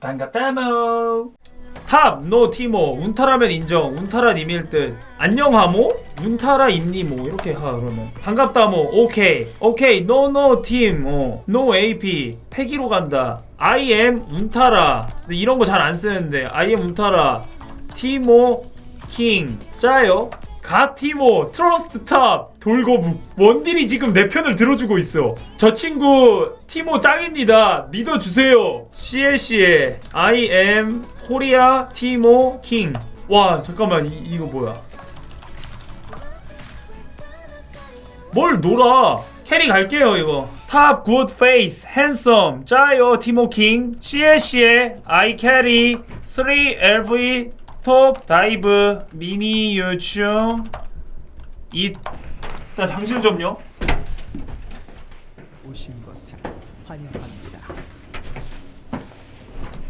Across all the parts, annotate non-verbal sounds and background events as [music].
반갑다모. 탑, 노, 티모, 운타라면 인정, 운타라님일 듯 안녕 하모? 운타라 임니모. 이렇게 하 그러면. 반갑다모, 오케이. 오케이, 노, 노, 팀, 어, 노, AP 패기로 간다. I am 운타라. 근데 이런 거 잘 안 쓰는데. I am 운타라. 티모, 킹, 짜요 가티모, 트러스트 탑, 돌거북. 원딜이 지금 내 편을 들어주고 있어. 저 친구 티모 짱입니다. 믿어주세요. CLC의 I am 코리아 티모 킹. 와 잠깐만 이, 이거 뭐야? 뭘 놀아? 캐리 갈게요 이거. 탑 굿 페이스 핸섬 짜요 티모 킹. CLC의 I 캐리 3 LV 톱 다이브 미니 유충 이나 장실 좀요 오신 것을 환영합니다.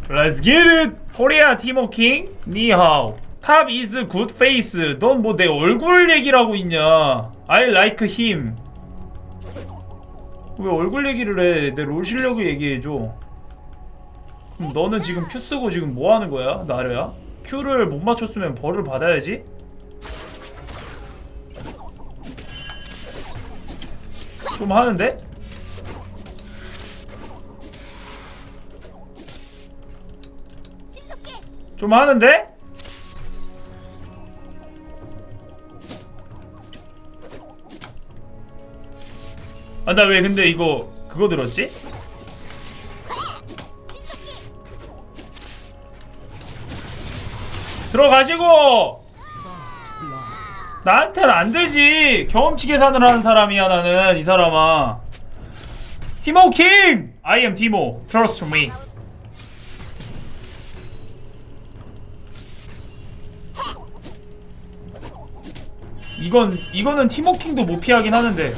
Let's get it! 코리아 티모킹 니하오 탑 이즈 굿 페이스 넌 뭐 내 얼굴 얘기를 하고 있냐 I like him 왜 얼굴 얘기를 해? 내 롤 실력을 얘기해줘 그럼 너는 지금 Q 쓰고 지금 뭐 하는 거야? 나래야? Q를 못 맞췄으면 벌을 받아야지? 좀 하는데? 좀 하는데? 아 나 왜 근데 이거 그거 들었지? 들어가시고 나한테는 안 되지 경험치 계산을 하는 사람이야 나는 이 사람아 티모 킹! I am 티모 Trust me 이건 이거는 티모킹도 못 피하긴 하는데.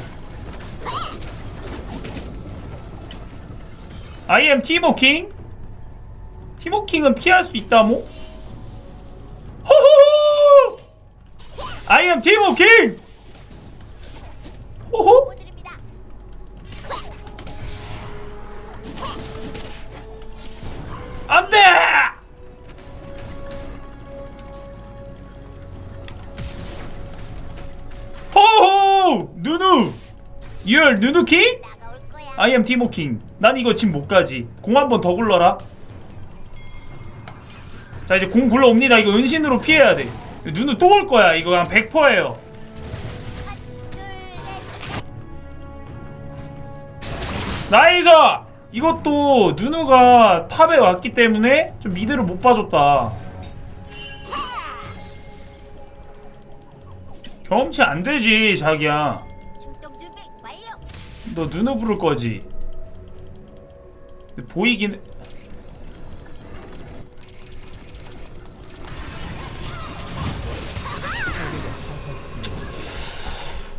I am 티모킹? 티모킹은 피할 수 있다모? 티모 킹! 호호? 안 돼! 호호! 누누! You're 누누 킹? I am 티모 킹. 난 이거 지금 못 가지. 공 한 번 더 굴러라. 자 이제 공 굴러옵니다. 이거 은신으로 피해야 돼. 누누 또올 거야. 이거 한 100%예요. 나이스! 이것도 누누가 탑에 왔기 때문에 좀 미드를 못 봐줬다. 경험치 안 되지 자기야. 너 누누 부를 거지. 보이긴.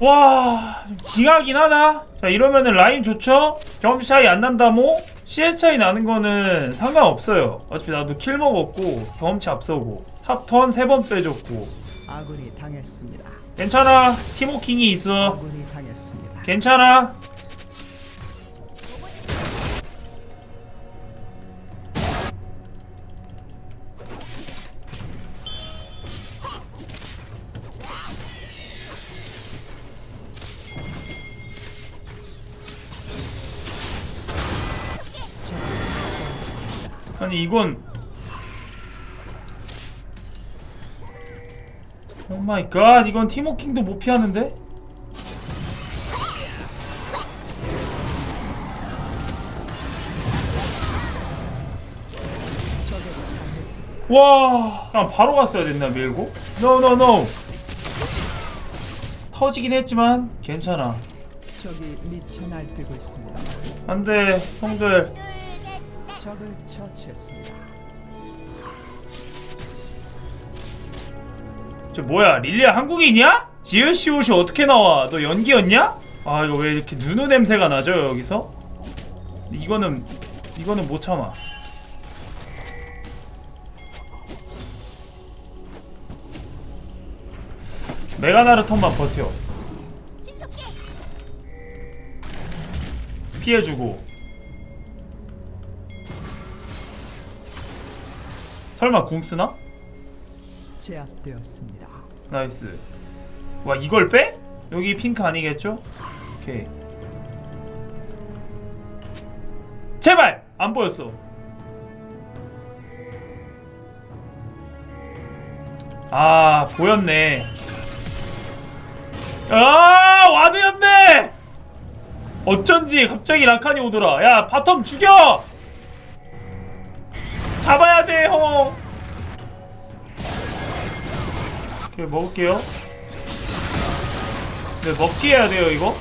와, 좀 징하긴 하다. 자, 이러면은 라인 좋죠? 경험치 차이 안 난다모? CS 차이 나는 거는 상관없어요. 어차피 나도 킬 먹었고, 경험치 앞서고, 탑턴 세번 빼줬고. 아군이 당했습니다. 괜찮아. 티모킹이 있어. 아군이 당했습니다. 괜찮아. 이건 오 마이 갓 이건 티모킹도 못 피하는데? 와 그냥 바로 갔어야 됐나 밀고? 노노노 터지긴 했지만 괜찮아 적이 미쳐 날뛰고 있습니다. 안돼 형들 적을 처치했습니다. 저 뭐야 릴리아 한국인이야? 지으시 옷이 어떻게 나와? 너 연기였냐? 아 이거 왜 이렇게 누누 냄새가 나죠 여기서? 이거는 이거는 못 참아 메가나르톤만 버텨 피해주고 설마 궁 쓰나? 제압되었습니다. 나이스 와 이걸 빼? 여기 핑크 아니겠죠? 오케이 제발! 안 보였어 아 보였네 아 와드였네 어쩐지 갑자기 라칸이 오더라 야 바텀 죽여 잡아야 돼형 오케이 먹을게요 네, 먹기 해야 돼요, 이거?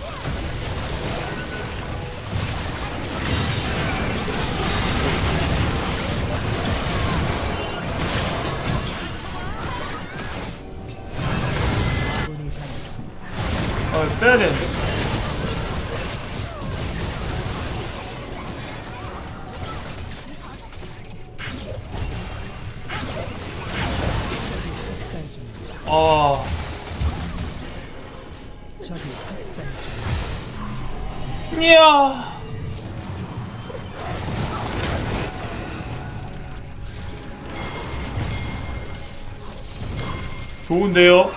아, 빼야 되는데. 좋은데요?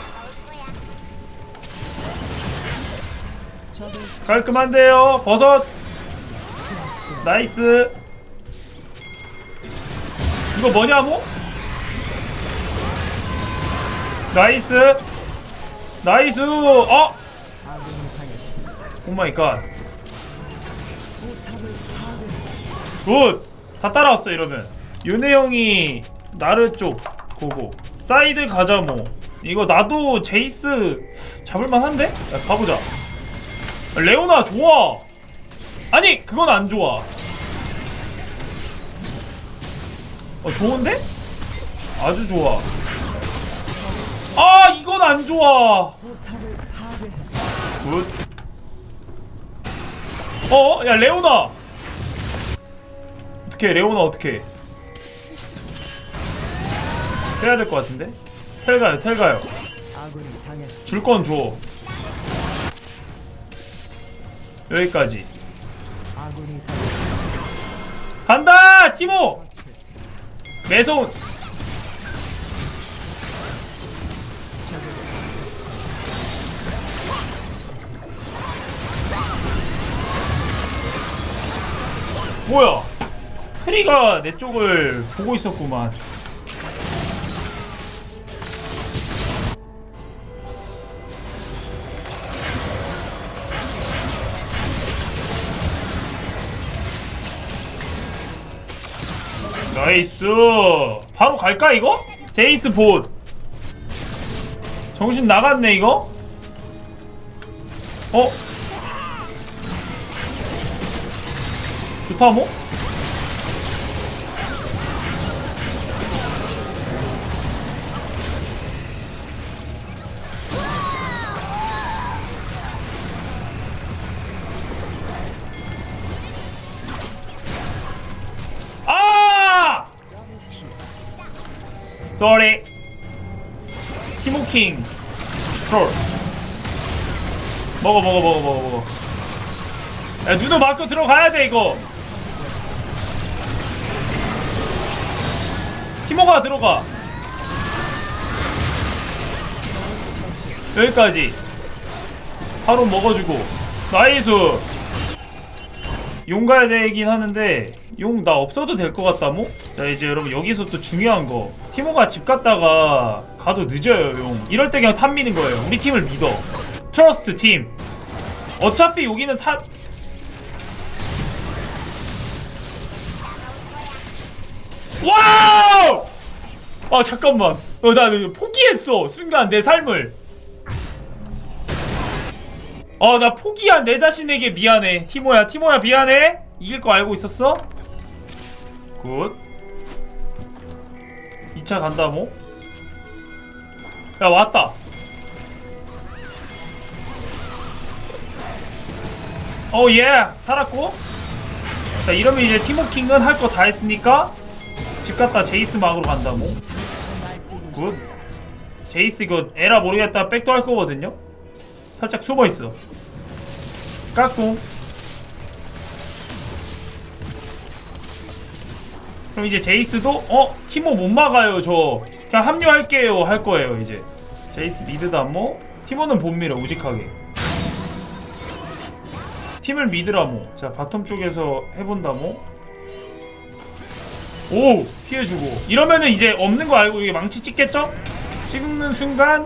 깔끔한데요? 버섯! 나이스! 이거 뭐냐고? 나이스! 나이스! 어! 오 마이갓 포탑을 파괴했습니다. 굿! 다 따라왔어 이러면 윤혜 형이 나르 쪽 고고 사이드 가자 뭐 이거 나도 제이스 잡을만한데? 야 가보자 레오나 좋아 아니 그건 안 좋아 어 좋은데? 아주 좋아 아 이건 안 좋아. 굿. 어? 야 레오나 어떻게 레오나 어떻게 해야 될 것 같은데 텔 가요 텔 가요. 아군이 당했습니다. 줄건 줘. 여기까지. 간다 티모. 매서운. 뭐야? 트리가 내 쪽을 보고 있었구만 나이스 바로 갈까 이거? 제이스 봇 정신 나갔네 이거? 어? 좋다 뭐? 쏘리. 티모킹. 트롤. 먹어 먹어 먹어 먹어 먹어. 야 눈을 맞고 들어가야 돼 이거. 티모가 들어가. 여기까지. 바로 먹어주고. 나이스 용 가야 되긴 하는데 용 나 없어도 될 것 같다 뭐? 자 이제 여러분 여기서 또 중요한 거. 티모가 집 갔다가 가도 늦어요 용. 이럴 때 그냥 탑 미는 거예요. 우리 팀을 믿어. 트러스트 팀. 어차피 여기는 사 와우! 아 잠깐만. 어, 나 포기했어. 순간 내 삶을 어 나 포기한 내 자신에게 미안해. 티모야 티모야 미안해. 이길 거 알고 있었어? 굿. 2차 간다 뭐? 야 왔다. 어예. 살았고. 자 이러면 이제 티모킹은 할 거 다 했으니까 집 갔다 제이스 막으로 간다 뭐. 굿. 제이스 이거 에라 모르겠다. 백도 할 거거든요. 살짝 숨어 있어. 깎고. 그럼 이제 제이스도 어? 티모 못 막아요 저. 그냥 합류할게요 할 거예요 이제. 제이스 미드 담모 티모는 본 밀어 우직하게. 팀을 미드라모 자 바텀 쪽에서 해본다모 오! 피해주고. 이러면은 이제 없는 거 알고 이게 망치 찍겠죠? 찍는 순간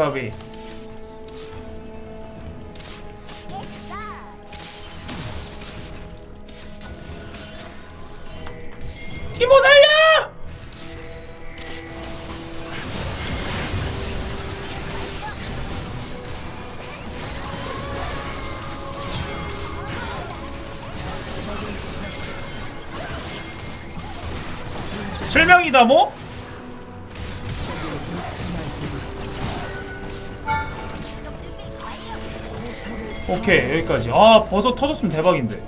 까비 티모 살려! 실명이다 뭐? 오케이 여기까지 아 버섯 터졌으면 대박인데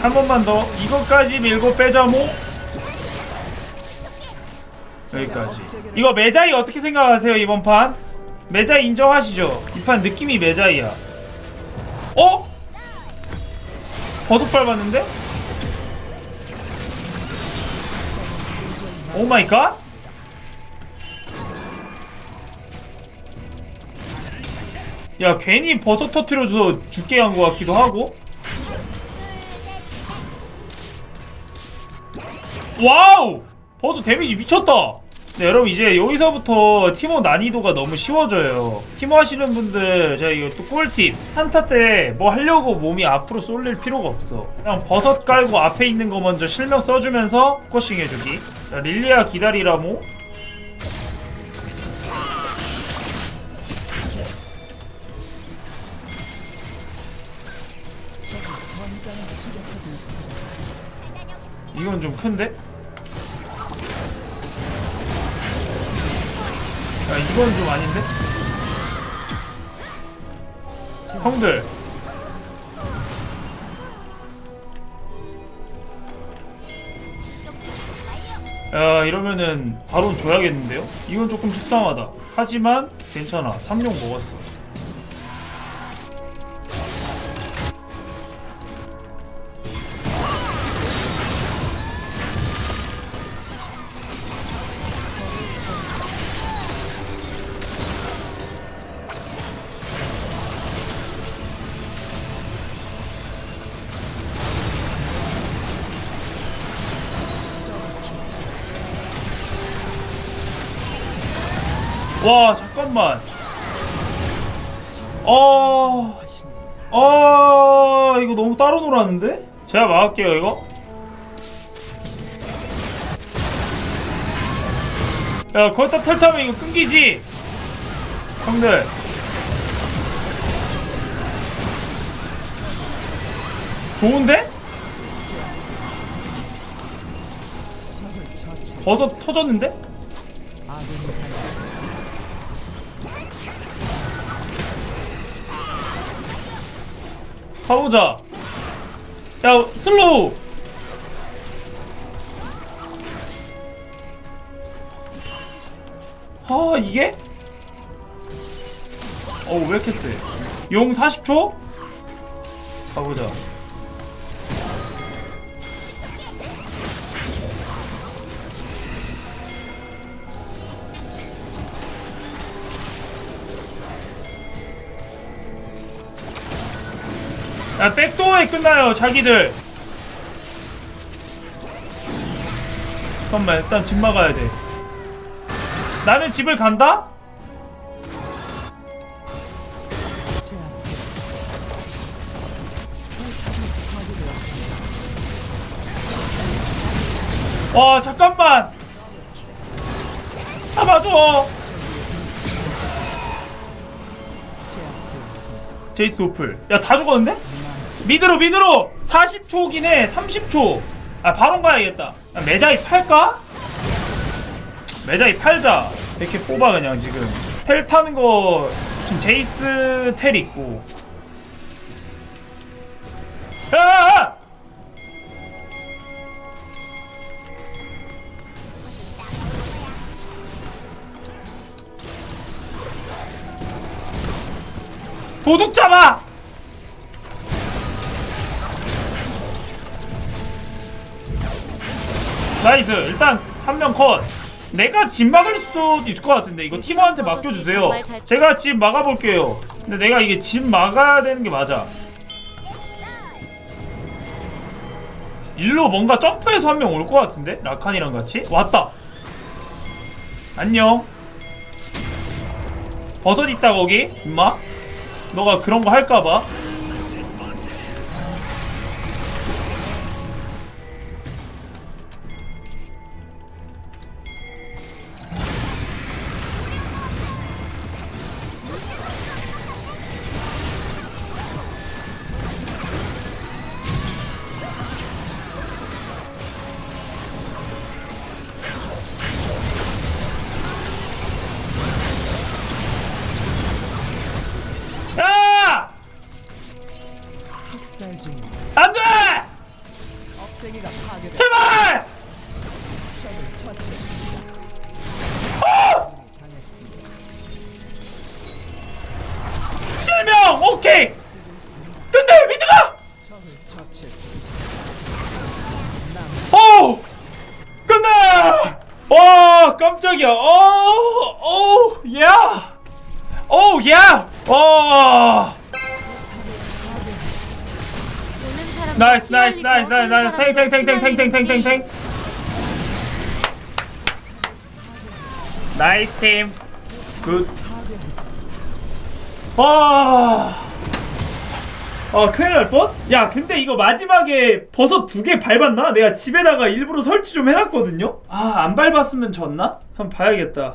한 번만 더 이것까지 밀고 빼자 뭐 여기까지 이거 메자이 어떻게 생각하세요 이번 판? 메자이 인정하시죠? 이 판 느낌이 메자이야 어? 버섯 밟았는데? 오 마이 갓? 야 괜히 버섯 터트려줘서 죽게 한 것 같기도 하고. 와우! 버섯 데미지 미쳤다! 네 여러분 이제 여기서부터 티모 난이도가 너무 쉬워져요. 티모 하시는 분들 제가 이거 또 꿀팁. 한타 때 뭐 하려고 몸이 앞으로 쏠릴 필요가 없어. 그냥 버섯 깔고 앞에 있는 거 먼저 실명 써주면서 포커싱 해주기. 자 릴리아 기다리라모 이건 좀 큰데? 야 이건 좀 아닌데? 형들 야 이러면은 바로 줘야겠는데요? 이건 조금 속상하다 하지만 괜찮아 삼룡 먹었어 와 잠깐만 어... 아 이거 너무 따로 놀았는데? 제가 막을게요 이거 야 거기다 텔 타면 이거 끊기지 형들 좋은데? 버섯 터졌는데? 가보자 야 슬로우 아 이게? 어왜 이렇게 세? 용 40초? 가보자 야 백도어에 끝나요 자기들. 잠깐만 일단 집 막아야 돼. 나는 집을 간다? 와 잠깐만 제이스 노플. 야 다 죽었는데? 미드로 미드로! 40초긴 해 30초. 아 바론 가야겠다. 야, 메자이 팔까? 메자이 팔자. 이렇게 뽑아 그냥 지금. 텔 타는 거 지금 제이스 텔 있고. 야! 도둑 잡아! 나이스. 일단 한 명 컷. 내가 집 막을 수도 있을 것 같은데 이거 팀원한테 맡겨주세요. 제가 집 막아볼게요. 근데 내가 이게 집 막아야 되는 게 맞아. 일로 뭔가 점프해서 한 명 올 것 같은데? 라칸이랑 같이? 왔다. 안녕. 버섯 있다 거기. 임마. 너가 그런 거 할까봐 오케이! 근데 미드가! 오! 끝내! 와 깜짝이야 오! 오! 야! 오! 야! 와! 나이스 나이스 나이스 나이스 나이스 탱탱탱탱탱탱탱탱탱 나이스 팀 굿. 와. 아 큰일 날 뻔? 야 근데 이거 마지막에 버섯 두 개 밟았나? 내가 집에다가 일부러 설치 좀 해놨거든요? 아 안 밟았으면 졌나? 한번 봐야겠다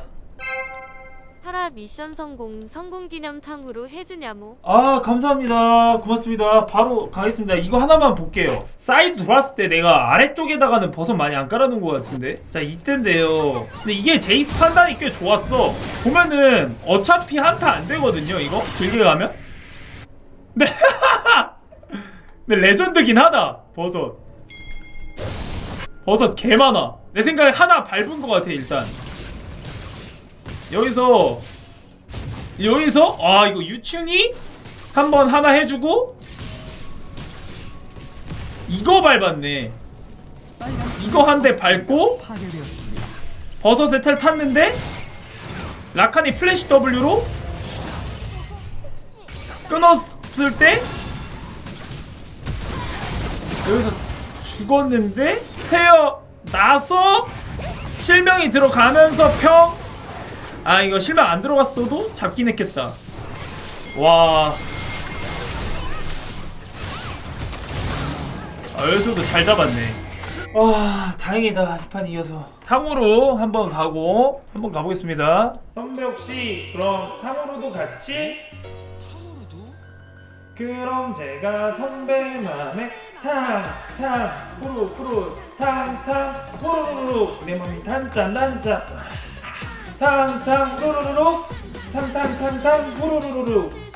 하라 미션 성공 성공 기념탕으로 해주냐모. 아 감사합니다. 고맙습니다. 바로 가겠습니다. 이거 하나만 볼게요. 사이드 돌았을 때 내가 아래쪽에다가는 버섯 많이 안 깔아놓은 것 같은데? 자 이때인데요. 근데 이게 제이스 판단이 꽤 좋았어. 보면은 어차피 한타 안 되거든요 이거? 길게 가면? 네. [laughs] 근데 레전드긴 하다 버섯. 버섯 개 많아. 내 생각에 하나 밟은 것 같아 일단 여기서 여기서 아 이거 유충이 한번 하나 해주고 이거 밟았네 이거 한 대 밟고. 버섯의 텔 탔는데 라칸이 플래시 W로 끊었을 때 여기서 죽었는데 태어 나서 실명이 들어가면서 평 아 이거 실명 안 들어갔어도 잡긴 했겠다. 와. 아, 여기서도 잘 잡았네. 와 다행이다. 이 판 이겨서. 탕후루 한번 가고 한번 가보겠습니다. 선배 혹시 그럼 탕후루도 같이? 그럼 제가 선배만의 탕탕 후루 후루 탕탕 후루루루. 내 맘이 단짠 단짠 탕탕 후루루루. 탕탕탕탕 후루루루